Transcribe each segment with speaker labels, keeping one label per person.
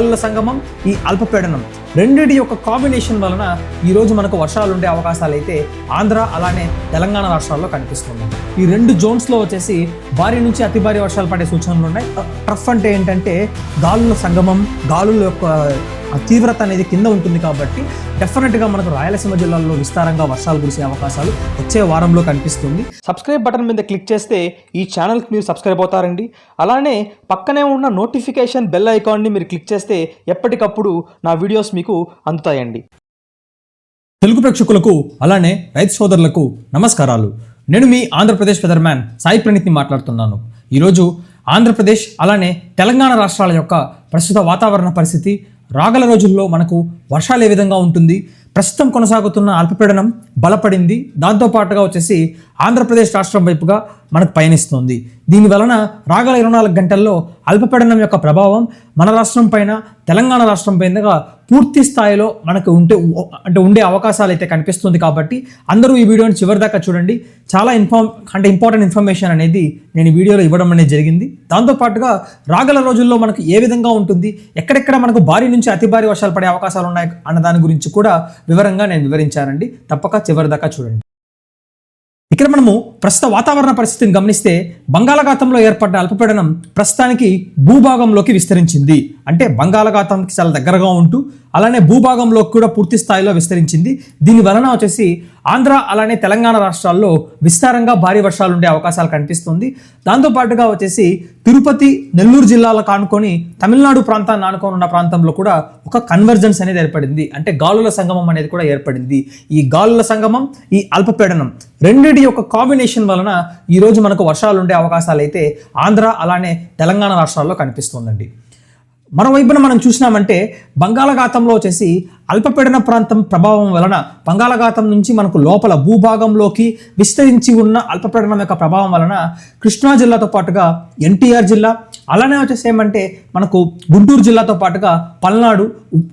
Speaker 1: గాలుల సంగమం ఈ అల్పపీడనం రెండిటి యొక్క కాంబినేషన్ వలన ఈ రోజు మనకు వర్షాలు ఉండే అవకాశాలు అయితే ఆంధ్ర అలానే తెలంగాణ రాష్ట్రాల్లో కనిపిస్తుంది ఈ రెండు జోన్స్లో వచ్చేసి భారీ నుంచి అతి భారీ వర్షాలు పడే సూచనలు ఉన్నాయి. టఫ్ అంటే ఏంటంటే గాలుల సంగమం గాలుల యొక్క ఆ తీవ్రత అనేది కింద ఉంటుంది కాబట్టి డెఫినెట్గా మనకు రాయలసీమ జిల్లాలో విస్తారంగా వర్షాలు కురిసే అవకాశాలు వచ్చే వారంలో కనిపిస్తుంది. సబ్స్క్రైబ్ బటన్ మీద క్లిక్ చేస్తే ఈ ఛానల్కి మీరు సబ్స్క్రైబ్ అవుతారండి. అలానే పక్కనే ఉన్న నోటిఫికేషన్ బెల్ ఐకాన్ని మీరు క్లిక్ చేస్తే ఎప్పటికప్పుడు నా వీడియోస్ మీకు అందుతాయండి. తెలుగు ప్రేక్షకులకు అలానే రైతు సోదరులకు నమస్కారాలు. నేను మీ ఆంధ్రప్రదేశ్ ఫెదర్మ్యాన్ సాయి ప్రణీత్ని మాట్లాడుతున్నాను. ఈరోజు ఆంధ్రప్రదేశ్ అలానే తెలంగాణ రాష్ట్రాల యొక్క ప్రస్తుత వాతావరణ పరిస్థితి రాగల రోజుల్లో మనకు వర్షాలు ఏ విధంగా ఉంటుంది? ప్రస్తుతం కొనసాగుతున్న అల్పపీడనం బలపడింది. దాంతోపాటుగా వచ్చేసి ఆంధ్రప్రదేశ్ రాష్ట్రం వైపుగా మనకు పయనిస్తుంది. దీని వలన రాగల ఇరవై నాలుగు గంటల్లో అల్పపీడనం యొక్క ప్రభావం మన రాష్ట్రం పైన తెలంగాణ రాష్ట్రం పైన పూర్తి స్థాయిలో మనకు ఉంటే అంటే ఉండే అవకాశాలు అయితే కనిపిస్తుంది కాబట్టి అందరూ ఈ వీడియోని చివరి దాకా చూడండి. చాలా ఇన్ఫార్మ్ అంటే ఇంపార్టెంట్ ఇన్ఫర్మేషన్ అనేది నేను వీడియోలో ఇవ్వడం అనేది జరిగింది. దాంతోపాటుగా రాగల రోజుల్లో మనకు ఏ విధంగా ఉంటుంది ఎక్కడెక్కడ మనకు భారీ నుంచి అతి భారీ వర్షాలు పడే అవకాశాలు ఉన్నాయి అన్న దాని గురించి కూడా వివరంగా నేను వివరించానండి. తప్పక చివరి దాకా చూడండి. ఇక్కడ మనము ప్రస్తుత వాతావరణ పరిస్థితిని గమనిస్తే బంగాళాఖాతంలో ఏర్పడ్డ అల్పపీడనం ప్రస్తుతానికి భూభాగంలోకి విస్తరించింది. అంటే బంగాళాఖాతంకి చాలా దగ్గరగా ఉంటూ అలానే భూభాగంలోకి కూడా పూర్తి స్థాయిలో విస్తరించింది. దీని వలన వచ్చేసి ఆంధ్ర అలానే తెలంగాణ రాష్ట్రాల్లో విస్తారంగా భారీ వర్షాలు ఉండే అవకాశాలు కనిపిస్తుంది. దాంతోపాటుగా వచ్చేసి తిరుపతి నెల్లూరు జిల్లాలకు కానుకొని తమిళనాడు ప్రాంతాన్ని ఆనుకొని ఉన్న ప్రాంతంలో కూడా ఒక కన్వర్జెన్స్ అనేది ఏర్పడింది. అంటే గాలుల సంగమం అనేది కూడా ఏర్పడింది. ఈ గాలుల సంగమం ఈ అల్పపీడనం రెండిటి యొక్క కాంబినేషన్ వలన ఈరోజు మనకు వర్షాలు ఉండే అవకాశాలు అయితే ఆంధ్ర అలానే తెలంగాణ రాష్ట్రాల్లో కనిపిస్తుందండి. మరోవైపున మనం చూసినామంటే బంగాళాఖాతంలో వచ్చేసి అల్పపీడన ప్రాంతం ప్రభావం వలన బంగాళాఖాతం నుంచి మనకు లోపల భూభాగంలోకి విస్తరించి ఉన్న అల్పపీడనం యొక్క ప్రభావం వలన కృష్ణా జిల్లాతో పాటుగా ఎన్టీఆర్ జిల్లా అలానే వచ్చేసి ఏమంటే మనకు గుంటూరు జిల్లాతో పాటుగా పల్నాడు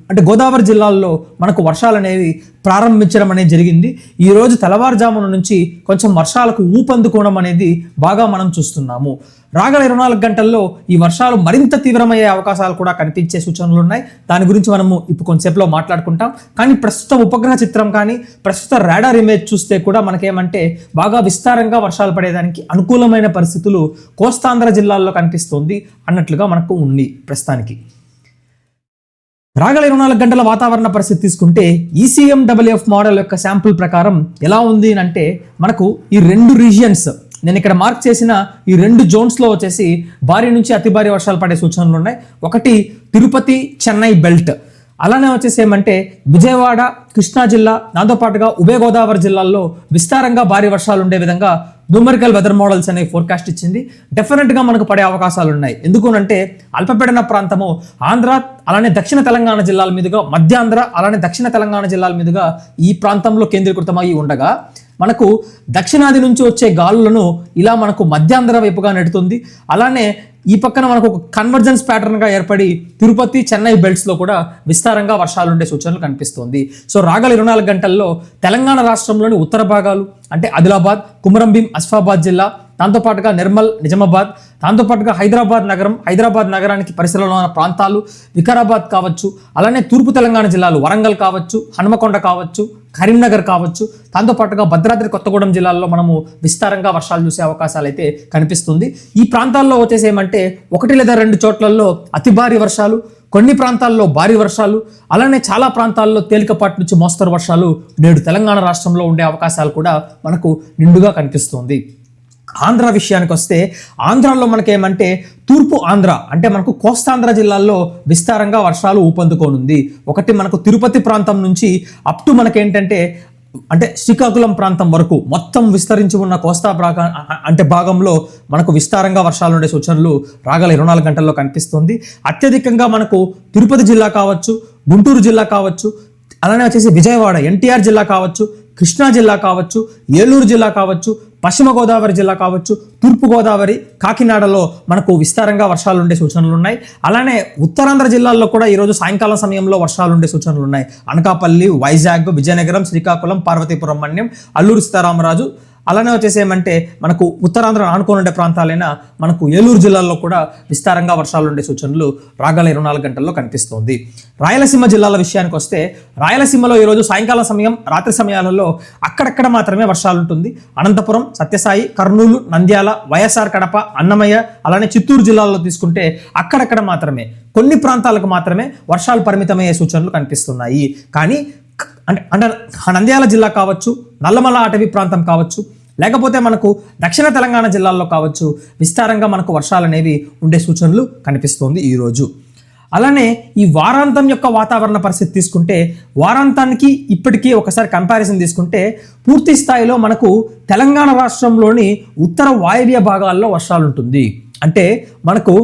Speaker 1: అంటే గోదావరి జిల్లాల్లో మనకు వర్షాలు అనేవి ప్రారంభించడం అనేది జరిగింది. ఈరోజు తెల్లవారుజామున నుంచి కొంచెం వర్షాలకు ఊపందుకోవడం అనేది బాగా మనం చూస్తున్నాము. రాగల ఇరవై నాలుగు గంటల్లో ఈ వర్షాలు మరింత తీవ్రమయ్యే అవకాశాలు కూడా కనిపించే సూచనలు ఉన్నాయి. దాని గురించి మనము ఇప్పుడు కొంతసేపులో మాట్లాడుకుంటాం. కానీ ప్రస్తుత ఉపగ్రహ చిత్రం కానీ ప్రస్తుత రాడార్ ఇమేజ్ చూస్తే కూడా మనకేమంటే బాగా విస్తారంగా వర్షాలు పడేదానికి అనుకూలమైన పరిస్థితులు కోస్తాంధ్ర జిల్లాల్లో కనిపిస్తుంది అన్నట్లుగా మనకు ఉంది ప్రస్తుతానికి. రాగల ఇరవై నాలుగు గంటల వాతావరణ పరిస్థితి తీసుకుంటే ఈసీఎం డబ్ల్యూఎఫ్ మోడల్ యొక్క శాంపుల్ ప్రకారం ఎలా ఉంది అని అంటే మనకు ఈ రెండు రీజియన్స్ నేను ఇక్కడ మార్క్ చేసిన ఈ రెండు జోన్స్లో వచ్చేసి భారీ నుంచి అతి భారీ వర్షాలు పడే సూచనలు ఉన్నాయి. ఒకటి తిరుపతి చెన్నై బెల్ట్ అలానే వచ్చేసి ఏమంటే విజయవాడ కృష్ణా జిల్లా దాంతోపాటుగా ఉభయ గోదావరి జిల్లాల్లో విస్తారంగా భారీ వర్షాలు ఉండే విధంగా న్యూమరికల్ వెదర్ మోడల్స్ అనే ఫోర్కాస్ట్ ఇచ్చింది. డెఫినెట్గా మనకు పడే అవకాశాలు ఉన్నాయి. ఎందుకునంటే అల్పపీడన ప్రాంతము ఆంధ్ర అలానే దక్షిణ తెలంగాణ జిల్లాల మీదుగా మధ్యాంధ్ర అలానే దక్షిణ తెలంగాణ జిల్లాల మీదుగా ఈ ప్రాంతంలో కేంద్రీకృతమై ఉండగా మనకు దక్షిణాది నుంచి వచ్చే గాలులను ఇలా మనకు మధ్యాంధ్ర వైపుగా నెడుతుంది. అలానే ఈ పక్కన మనకు ఒక కన్వర్జెన్స్ ప్యాటర్న్గా ఏర్పడి తిరుపతి చెన్నై బెల్ట్స్లో కూడా విస్తారంగా వర్షాలు ఉండే సూచనలు కనిపిస్తుంది. సో రాగల ఇరవై నాలుగు గంటల్లో తెలంగాణ రాష్ట్రంలోని ఉత్తర భాగాలు అంటే ఆదిలాబాద్ కుమరంభీం అస్ఫాబాద్ జిల్లా దాంతోపాటుగా నిర్మల్ నిజామాబాద్ దాంతోపాటుగా హైదరాబాద్ నగరం హైదరాబాద్ నగరానికి పరిసరంలో ఉన్న ప్రాంతాలు వికారాబాద్ కావచ్చు అలానే తూర్పు తెలంగాణ జిల్లాలు వరంగల్ కావచ్చు హనుమకొండ కావచ్చు కరీంనగర్ కావచ్చు. దాంతోపాటుగా భద్రాద్రి కొత్తగూడెం జిల్లాల్లో మనము విస్తారంగా వర్షాలు చూసే అవకాశాలు అయితే కనిపిస్తుంది. ఈ ప్రాంతాల్లో వచ్చేసి ఏమంటే ఒకటి లేదా రెండు చోట్లలో అతి భారీ వర్షాలు కొన్ని ప్రాంతాల్లో భారీ వర్షాలు అలానే చాలా ప్రాంతాల్లో తేలికపాటి నుంచి మోస్తరు వర్షాలు నేడు తెలంగాణ రాష్ట్రంలో ఉండే అవకాశాలు కూడా మనకు నిండుగా కనిపిస్తుంది. ఆంధ్ర విషయానికి వస్తే ఆంధ్రాలో మనకేమంటే తూర్పు ఆంధ్ర అంటే మనకు కోస్తాంధ్ర జిల్లాల్లో విస్తారంగా వర్షాలు ఊపందుకోనుంది. ఒకటి మనకు తిరుపతి ప్రాంతం నుంచి అప్ టు మనకేంటంటే అంటే శ్రీకాకుళం ప్రాంతం వరకు మొత్తం విస్తరించి ఉన్న కోస్తా ప్రాగా అంటే భాగంలో మనకు విస్తారంగా వర్షాలు ఉండే సూచనలు రాగల ఇరవై నాలుగు గంటల్లో కనిపిస్తుంది. అత్యధికంగా మనకు తిరుపతి జిల్లా కావచ్చు గుంటూరు జిల్లా కావచ్చు అలానే వచ్చేసి విజయవాడ ఎన్టీఆర్ జిల్లా కావచ్చు కృష్ణా జిల్లా కావచ్చు ఏలూరు జిల్లా కావచ్చు పశ్చిమ గోదావరి జిల్లా కావచ్చు తూర్పు గోదావరి కాకినాడలో మనకు విస్తారంగా వర్షాలు ఉండే సూచనలు ఉన్నాయి. అలానే ఉత్తరాంధ్ర జిల్లాల్లో కూడా ఈరోజు సాయంకాలం సమయంలో వర్షాలు ఉండే సూచనలు ఉన్నాయి. అనకాపల్లి వైజాగ్ విజయనగరం శ్రీకాకుళం పార్వతీపురం మన్యం అల్లూరు సీతారామరాజు అలానే వచ్చేసి ఏమంటే మనకు ఉత్తరాంధ్ర ఆనుకొని ఉండే ప్రాంతాలైన మనకు ఏలూరు జిల్లాలో కూడా విస్తారంగా వర్షాలు ఉండే సూచనలు రాగల ఇరవై నాలుగు గంటల్లో కనిపిస్తోంది. రాయలసీమ జిల్లాల విషయానికి వస్తే రాయలసీమలో ఈరోజు సాయంకాల సమయం రాత్రి సమయాలలో అక్కడక్కడ మాత్రమే వర్షాలు ఉంటుంది. అనంతపురం సత్యసాయి కర్నూలు నంద్యాల వైఎస్ఆర్ కడప అన్నమయ్య అలానే చిత్తూరు జిల్లాల్లో తీసుకుంటే అక్కడక్కడ మాత్రమే కొన్ని ప్రాంతాలకు మాత్రమే వర్షాలు పరిమితమయ్యే సూచనలు కనిపిస్తున్నాయి. కానీ అంటే అంటే నంద్యాల జిల్లా కావచ్చు నల్లమల అటవీ ప్రాంతం కావచ్చు లేకపోతే మనకు దక్షిణ తెలంగాణ జిల్లాల్లో కావచ్చు విస్తారంగా మనకు వర్షాలు అనేవి ఉండే సూచనలు కనిపిస్తోంది ఈరోజు అలానే ఈ వారాంతం యొక్క వాతావరణ పరిస్థితి తీసుకుంటే వారాంతానికి ఇప్పటికీ ఒకసారి కంపారిజన్ తీసుకుంటే పూర్తి స్థాయిలో మనకు తెలంగాణ రాష్ట్రంలోని ఉత్తర వాయువ్య భాగాల్లో వర్షాలు ఉంటుంది. అంటే మనకు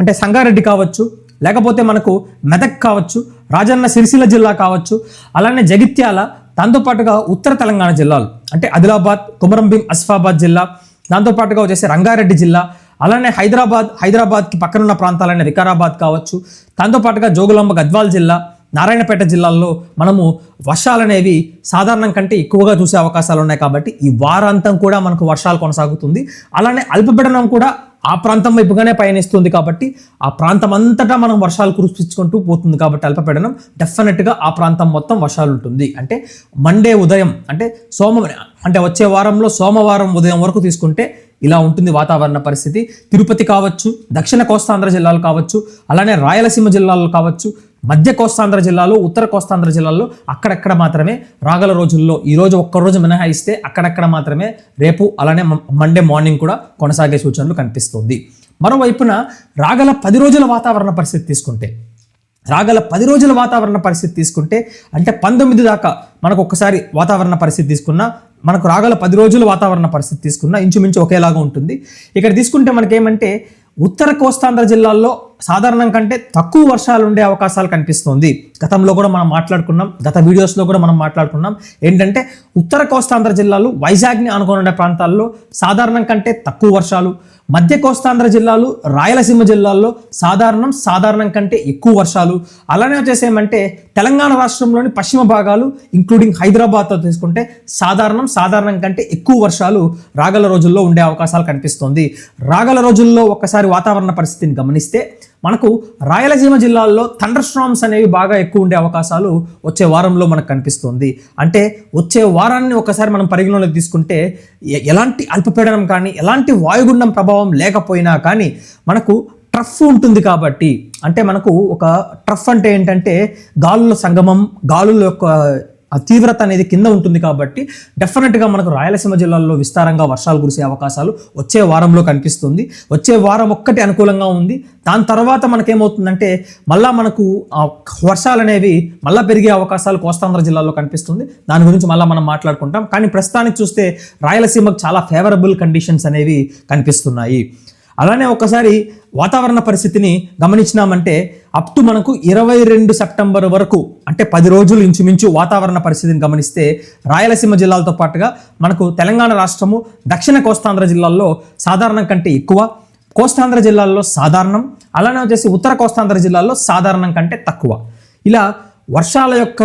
Speaker 1: అంటే సంగారెడ్డి కావచ్చు లేకపోతే మనకు మెదక్ కావచ్చు రాజన్న సిరిసిల్ల జిల్లా కావచ్చు అలానే జగిత్యాల దాంతోపాటుగా ఉత్తర తెలంగాణ జిల్లాలు అంటే ఆదిలాబాద్ కుమరంభీం అసిఫాబాద్ జిల్లా దాంతోపాటుగా వచ్చేసి రంగారెడ్డి జిల్లా అలానే హైదరాబాద్ హైదరాబాద్కి పక్కనున్న ప్రాంతాలైన వికారాబాద్ కావచ్చు దాంతోపాటుగా జోగులాంబ గద్వాల్ జిల్లా నారాయణపేట జిల్లాల్లో మనము వర్షాలు అనేవి సాధారణం కంటే ఎక్కువగా చూసే అవకాశాలు ఉన్నాయి కాబట్టి ఈ వారాంతం కూడా మనకు వర్షాలు కొనసాగుతుంది. అలానే అల్పపీడనం కూడా ఆ ప్రాంతం వైపుగానే పయనిస్తుంది కాబట్టి ఆ ప్రాంతం అంతటా మనం వర్షాలు కురిపించుకుంటూ పోతుంది కాబట్టి అల్పపీడనం డెఫినెట్గా ఆ ప్రాంతం మొత్తం వర్షాలు ఉంటుంది. అంటే మండే ఉదయం అంటే సోమ అంటే వచ్చే వారంలో సోమవారం ఉదయం వరకు తీసుకుంటే ఇలా ఉంటుంది వాతావరణ పరిస్థితి. తిరుపతి కావచ్చు దక్షిణ కోస్తాంధ్ర జిల్లాలు కావచ్చు అలానే రాయలసీమ జిల్లాలు కావచ్చు మధ్య కోస్తాంధ్ర జిల్లాలో ఉత్తర కోస్తాంధ్ర జిల్లాల్లో అక్కడక్కడ మాత్రమే రాగల రోజుల్లో ఈరోజు ఒక్కరోజు ఒక్క రోజు మినహాయిస్తే అక్కడక్కడ మాత్రమే రేపు అలానే మండే మార్నింగ్ కూడా కొనసాగే సూచనలు కనిపిస్తుంది. మరోవైపున రాగల పది రోజుల వాతావరణ పరిస్థితి తీసుకుంటే రాగల పది రోజుల వాతావరణ పరిస్థితి తీసుకుంటే అంటే పంతొమ్మిది దాకా మనకు ఒక్కసారి వాతావరణ పరిస్థితి తీసుకున్నా మనకు రాగల పది రోజుల వాతావరణ పరిస్థితి తీసుకున్నా ఇంచుమించు ఒకేలాగా ఉంటుంది. ఇక్కడ తీసుకుంటే మనకేమంటే ఉత్తర కోస్తాంధ్ర జిల్లాల్లో సాధారణం కంటే తక్కువ వర్షాలు ఉండే అవకాశాలు కనిపిస్తుంది. గతంలో కూడా మనం మాట్లాడుకున్నాం గత వీడియోస్లో కూడా మనం మాట్లాడుకున్నాం. ఏంటంటే ఉత్తర కోస్తాంధ్ర జిల్లాలు వైజాగ్ని ఆనుకొని ప్రాంతాల్లో సాధారణం కంటే తక్కువ వర్షాలు మధ్య కోస్తాంధ్ర జిల్లాలు రాయలసీమ జిల్లాల్లో సాధారణం సాధారణం కంటే ఎక్కువ వర్షాలు. అలానే వచ్చేసేమంటే తెలంగాణ రాష్ట్రంలోని పశ్చిమ భాగాలు ఇంక్లూడింగ్ హైదరాబాద్తో తీసుకుంటే సాధారణం సాధారణం కంటే ఎక్కువ వర్షాలు రాగల రోజుల్లో ఉండే అవకాశాలు కనిపిస్తుంది. రాగల రోజుల్లో ఒక్కసారి వాతావరణ పరిస్థితిని గమనిస్తే మనకు రాయలసీమ జిల్లాల్లో థండర్ స్ట్రామ్స్ అనేవి బాగా ఎక్కువ ఉండే అవకాశాలు వచ్చే వారంలో మనకు కనిపిస్తుంది. అంటే వచ్చే వారాన్ని ఒకసారి మనం పరిగణలోకి తీసుకుంటే ఎ- ఎలాంటి అల్పపీడనం కానీ ఎలాంటి వాయుగుండం ప్రభావం లేకపోయినా కానీ మనకు ట్రఫ్ ఉంటుంది కాబట్టి అంటే మనకు ఒక ట్రఫ్ అంటే ఏంటంటే గాలుల సంగమం గాలుల యొక్క ఆ తీవ్రత అనేది కింద ఉంటుంది కాబట్టి డెఫినెట్గా మనకు రాయలసీమ జిల్లాల్లో విస్తారంగా వర్షాలు కురిసే అవకాశాలు వచ్చే వారంలో కనిపిస్తుంది. వచ్చే వారం ఒక్కటి అనుకూలంగా ఉంది. దాని తర్వాత మనకేమవుతుందంటే మళ్ళీ మనకు ఆ వర్షాలు అనేవి మళ్ళీ పెరిగే అవకాశాలు కోస్తాంధ్ర జిల్లాలో కనిపిస్తుంది. దాని గురించి మళ్ళీ మనం మాట్లాడుకుంటాం. కానీ ప్రస్తుతానికి చూస్తే రాయలసీమకు చాలా ఫేవరబుల్ కండిషన్స్ అనేవి కనిపిస్తున్నాయి. అలానే ఒకసారి వాతావరణ పరిస్థితిని గమనించినామంటే అప్ టు మనకు ఇరవై రెండు సెప్టెంబర్ వరకు అంటే పది రోజులు ఇంచుమించు వాతావరణ పరిస్థితిని గమనిస్తే రాయలసీమ జిల్లాలతో పాటుగా మనకు తెలంగాణ రాష్ట్రము దక్షిణ కోస్తాంధ్ర జిల్లాల్లో సాధారణం కంటే ఎక్కువ కోస్తాంధ్ర జిల్లాల్లో సాధారణం అలానే వచ్చేసి ఉత్తర కోస్తాంధ్ర జిల్లాల్లో సాధారణం కంటే తక్కువ. ఇలా వర్షాల యొక్క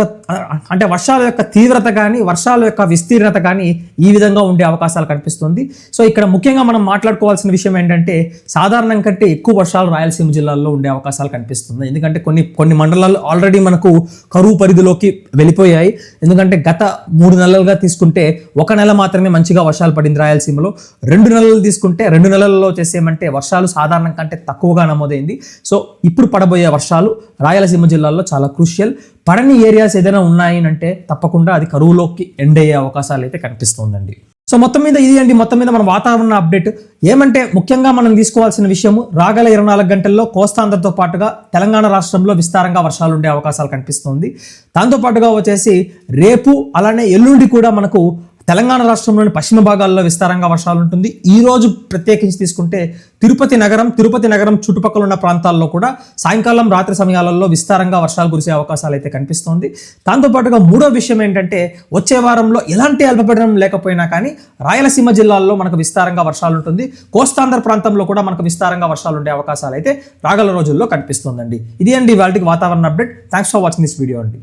Speaker 1: అంటే వర్షాల యొక్క తీవ్రత కానీ వర్షాల యొక్క విస్తీర్ణత కానీ ఈ విధంగా ఉండే అవకాశాలు కనిపిస్తుంది. సో ఇక్కడ ముఖ్యంగా మనం మాట్లాడుకోవాల్సిన విషయం ఏంటంటే సాధారణం కంటే ఎక్కువ వర్షాలు రాయలసీమ జిల్లాల్లో ఉండే అవకాశాలు కనిపిస్తుంది. ఎందుకంటే కొన్ని కొన్ని మండలాలు ఆల్రెడీ మనకు కరువు పరిధిలోకి వెళ్ళిపోయాయి. ఎందుకంటే గత మూడు నెలలుగా తీసుకుంటే ఒక నెల మాత్రమే మంచిగా వర్షాలు పడింది రాయలసీమలో. రెండు నెలలు తీసుకుంటే రెండు నెలల్లో చేసేమంటే వర్షాలు సాధారణం కంటే తక్కువగా నమోదైంది. సో ఇప్పుడు పడబోయే వర్షాలు రాయలసీమ జిల్లాల్లో చాలా క్రూషియల్ పడని ఏరియాస్ ఏదైనా ఉన్నాయి అంటే తప్పకుండా అది కరువులోకి ఎండ్ అయ్యే అవకాశాలు అయితే కనిపిస్తుందండి. సో మొత్తం మీద ఇది అండి. మొత్తం మీద మన వాతావరణ అప్డేట్ ఏమంటే ముఖ్యంగా మనం తీసుకోవాల్సిన విషయము రాగల ఇరవై నాలుగు గంటల్లో కోస్తాంధ్రతో పాటుగా తెలంగాణ రాష్ట్రంలో విస్తారంగా వర్షాలు ఉండే అవకాశాలు కనిపిస్తుంది. దాంతోపాటుగా వచ్చేసి రేపు అలానే ఎల్లుండి కూడా మనకు తెలంగాణ రాష్ట్రంలోని పశ్చిమ భాగాల్లో విస్తారంగా వర్షాలు ఉంటుంది. ఈ రోజు ప్రత్యేకించి తీసుకుంటే తిరుపతి నగరం తిరుపతి నగరం చుట్టుపక్కల ఉన్న ప్రాంతాల్లో కూడా సాయంకాలం రాత్రి సమయాలలో విస్తారంగా వర్షాలు కురిసే అవకాశాలు అయితే కనిపిస్తోంది. దాంతోపాటుగా మూడో విషయం ఏంటంటే వచ్చే వారంలో ఎలాంటి అల్పపీడనం లేకపోయినా కానీ రాయలసీమ జిల్లాల్లో మనకు విస్తారంగా వర్షాలు ఉంటుంది. కోస్తాంధ్ర ప్రాంతంలో కూడా మనకు విస్తారంగా వర్షాలు ఉండే అవకాశాలు అయితే రాగల రోజుల్లో కనిపిస్తుందండి. ఇది అండి వాళ్ళకి వాతావరణ update. Thanks for watching this video అండి.